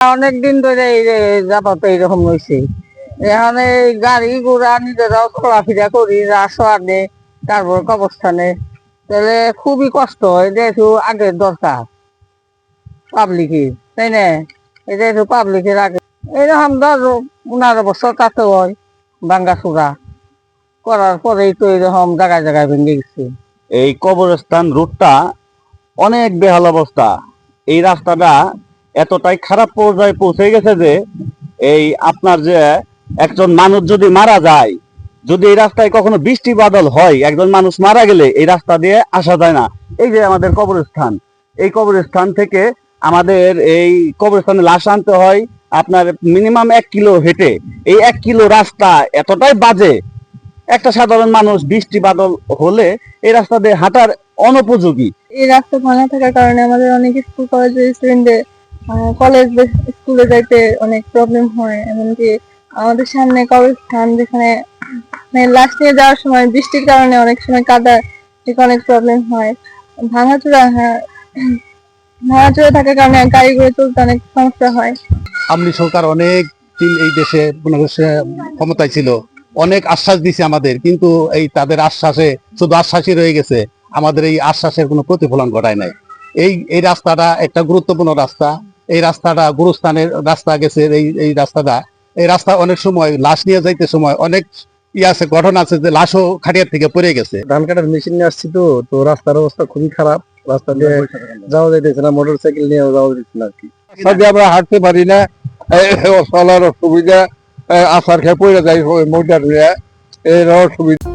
অনেক দিন ধরে এই যাবত এইরকম হয়েছে। এখন গাড়ি ঘোড়া নিজেরাও চলাফেরা করি রাসও আনে, তারপর কবরস্থানে। তাহলে খুবই কষ্ট হয় যেহেতু আগের দরকার পাবলিকের, তাই না? এটা একটু পাবলিকের আগে। এরকম ধর পনেরো বছর তাতে হয় চূড়া। করার পরেই তো এরকম জায়গায় জায়গায় ভেঙে গেছে। এই কবরস্থান রুটটা অনেক বেহাল অবস্থা। এই রাস্তাটা এতটাই খারাপ পর্যায়ে পৌঁছে গেছে যে এই আপনার যে একজন মানুষ যদি মারা যায়, যদি এই রাস্তায় কখনো বৃষ্টি বাদল হয়, একজন মানুষ মারা গেলে এই রাস্তা দিয়ে আসা যায় না। এই যে আমাদের কবরস্থান, এই কবরস্থান থেকে আমাদের এই কবরস্থানে লাশ আনতে হয় আপনার মিনিমাম এক কিলো হেঁটে। এই এক কিলো রাস্তা এতটাই বাজে, একটা সাধারণ মানুষ বৃষ্টি বাদল হলে এই রাস্তা দিয়ে হাঁটার অনুপযোগী। এই রাস্তা ভাঙা থাকার কারণে আমাদের অনেক স্কুল কলেজের স্টুডেন্টদের কলেজ স্কুলে যাইতে অনেক প্রবলেম হয়, এমনকি আমাদের সামনে কবরস্থান যেখানে লাশ নিয়ে যাওয়ার সময় বৃষ্টির কারণে অনেক সময় কাদা থেকে অনেক প্রবলেম হয়। ভাঙাচোরা হ্যাঁ ভাঙাচোরা থাকার কারণে গাড়ি ঘোড়া চলতে অনেক সমস্যা হয়। আমলি সরকার অনেক দিন এই দেশে ক্ষমতায় ছিল। অনেক আশ্বাস দিছে আমাদের, কিন্তু এই তাদের আশ্বাসে শুধু আশ্বাসই রয়ে গেছে, আমাদের এই আশ্বাসের কোনো প্রতিফলন ঘটায় নাই। এই এই রাস্তাটা একটা গুরুত্বপূর্ণ রাস্তা এই রাস্তাটা, গুরুস্থানের রাস্তা গেছে, এই এই রাস্তাটা। এই রাস্তা অনেক সময় লাশ নিয়ে যাইতে সময় অনেক ই আছে ঘটনা আছে যে লাশও খাটিয়ার থেকে পড়ে গেছে। ধান কাটার মেশিন নিয়ে আসছি তো তো রাস্তার অবস্থা খুবই খারাপ। রাস্তা দিয়ে যাওয়া যাইতেছে না মোটর সাইকেল নিয়ে যাওয়া যাইতেছে না আর কি। আমরা হাঁটতে পারি না চলার অসুবিধা আসার খেয়ে পড়ে যাই মোটার এর অসুবিধা